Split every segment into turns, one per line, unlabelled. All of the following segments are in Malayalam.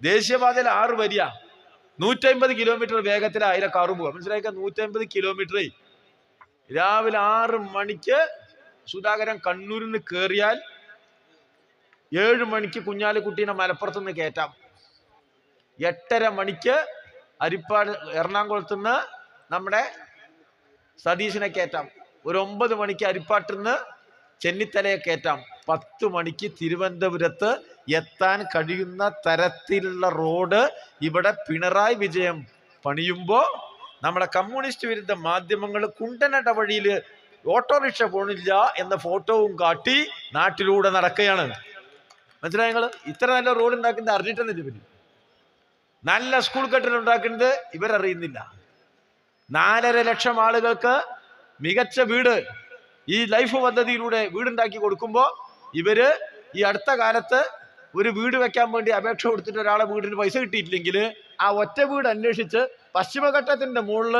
ദേശീയപാതയിൽ ആറ് വരിക നൂറ്റമ്പത് കിലോമീറ്റർ വേഗത്തിൽ ആയിരം കാറ് പോവുക മനസ്സിലാക്കുക നൂറ്റമ്പത് കിലോമീറ്റർ രാവിലെ ആറ് മണിക്ക് സുധാകരൻ കണ്ണൂരിൽ നിന്ന് കയറിയാൽ ഏഴ് മണിക്ക് കുഞ്ഞാലിക്കുട്ടീനെ മലപ്പുറത്ത് നിന്ന് കയറ്റാം എട്ടര മണിക്ക് അരിപ്പാട് എറണാകുളത്ത് നിന്ന് നമ്മുടെ സതീശിനെ കയറ്റാം ഒരു ഒമ്പത് മണിക്ക് അരിപ്പാട്ടിൽ നിന്ന് ചെന്നിത്തലയെ കയറ്റാം പത്ത് മണിക്ക് തിരുവനന്തപുരത്ത് എത്താൻ കഴിയുന്ന തരത്തിലുള്ള റോഡ് ഇവിടെ പിണറായി വിജയം പണിയുമ്പോൾ നമ്മുടെ കമ്മ്യൂണിസ്റ്റ് വിരുദ്ധ മാധ്യമങ്ങൾ കുണ്ടനട വഴിയിൽ ഓട്ടോറിക്ഷ പോണില്ല എന്ന ഫോട്ടോവും കാട്ടി നാട്ടിലൂടെ നടക്കുകയാണ്. മനസ്സിലായി നിങ്ങൾ ഇത്ര നല്ല റോഡ് ഉണ്ടാക്കുന്നത് അറിഞ്ഞിട്ടെന്നില്ല ഇവർ നല്ല സ്കൂൾ കെട്ടിടം ഉണ്ടാക്കുന്നത് ഇവരറിയുന്നില്ല. നാലര ലക്ഷം ആളുകൾക്ക് മികച്ച വീട് ഈ ലൈഫ് പദ്ധതിയിലൂടെ വീടുണ്ടാക്കി കൊടുക്കുമ്പോൾ ഇവർ ഈ അടുത്ത കാലത്ത് ഒരു വീട് വെക്കാൻ വേണ്ടി അപേക്ഷ കൊടുത്തിട്ട് ഒരാളെ വീടിന് പൈസ കിട്ടിയിട്ടില്ലെങ്കിൽ ആ ഒറ്റ വീട് അന്വേഷിച്ച് പശ്ചിമഘട്ടത്തിന്റെ മുകളിൽ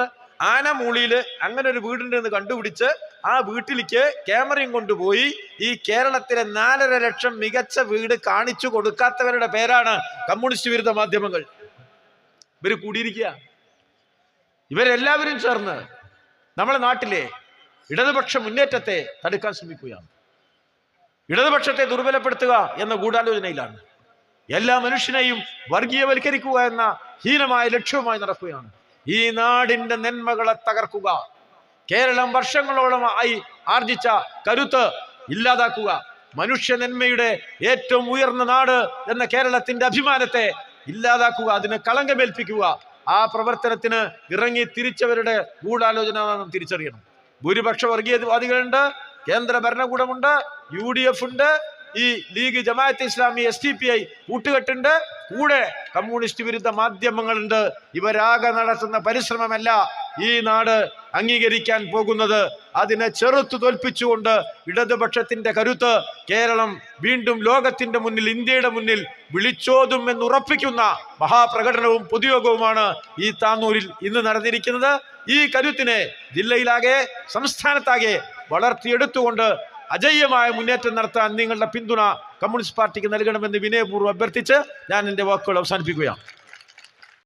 ആനമൂളിയിൽ അങ്ങനെ ഒരു വീടുണ്ട് കണ്ടുപിടിച്ച് ആ വീട്ടിലേക്ക് ക്യാമറയും കൊണ്ടുപോയി ഈ കേരളത്തിലെ നാലര ലക്ഷം മികച്ച വീട് കാണിച്ചു കൊടുക്കാത്തവരുടെ പേരാണ് കമ്മ്യൂണിസ്റ്റ് വിരുദ്ധ മാധ്യമങ്ങൾ. ഇവർ കൂടിയിരിക്കുക. ഇവരെല്ലാവരും ചേർന്ന് നമ്മുടെ നാട്ടിലെ ഇടതുപക്ഷ മുന്നേറ്റത്തെ തടുക്കാൻ ശ്രമിക്കുകയാണ്. ഇടതുപക്ഷത്തെ ദുർബലപ്പെടുത്തുക എന്ന ഗൂഢാലോചനയിലാണ്. എല്ലാ മനുഷ്യനെയും വർഗീയവൽക്കരിക്കുക എന്ന ഹീനമായ ലക്ഷ്യവുമായി നടക്കുകയാണ്. ഈ നാടിന്റെ നന്മകളെ തകർക്കുക. കേരളം വർഷങ്ങളോളം ആയി ആർജിച്ച കരുത്ത് ഇല്ലാതാക്കുക. മനുഷ്യ നന്മയുടെ ഏറ്റവും ഉയർന്ന നാട് എന്ന കേരളത്തിന്റെ അഭിമാനത്തെ ഇല്ലാതാക്കുക. അതിന് കളങ്കമേൽപ്പിക്കുക. ആ പ്രവർത്തനത്തിന് ഇറങ്ങി തിരിച്ചവരുടെ ഗൂഢാലോചന തിരിച്ചറിയണം. ഭൂരിപക്ഷ വർഗീയവാദികളുണ്ട്. കേന്ദ്ര ഭരണകൂടമുണ്ട് യു ഡി എഫ് ഉണ്ട് ഈ league Jamaat Islami S D P I കൂട്ടുകെട്ടുണ്ട്. കൂടെ കമ്മ്യൂണിസ്റ്റ് വിരുദ്ധ മാധ്യമങ്ങളുണ്ട്. ഇവരാകെ നടത്തുന്ന പരിശ്രമമല്ല ഈ നാട് അംഗീകരിക്കാൻ പോകുന്നത്. അതിനെ ചെറുത്തു തോൽപ്പിച്ചുകൊണ്ട് ഇടതുപക്ഷത്തിന്റെ കരുത്ത് കേരളം വീണ്ടും ലോകത്തിന്റെ മുന്നിൽ ഇന്ത്യയുടെ മുന്നിൽ വിളിച്ചോതും എന്ന് ഉറപ്പിക്കുന്ന മഹാപ്രകടനവും പൊതുയോഗവുമാണ് ഈ താന്നൂരിൽ ഇന്ന് നടന്നിരിക്കുന്നത്. ഈ കരുത്തിനെ ജില്ലയിലാകെ സംസ്ഥാനത്താകെ വളർത്തിയെടുത്തുകൊണ്ട് അജയ്യമായ മുന്നേറ്റം നടത്താൻ നിങ്ങളുടെ പിന്തുണ കമ്മ്യൂണിസ്റ്റ് പാർട്ടിക്ക് നൽകണമെന്ന് വിനയപൂർവം അഭ്യർത്ഥിച്ച് ഞാൻ എന്റെ വാക്കുകൾ അവസാനിപ്പിക്കുകയാണ്.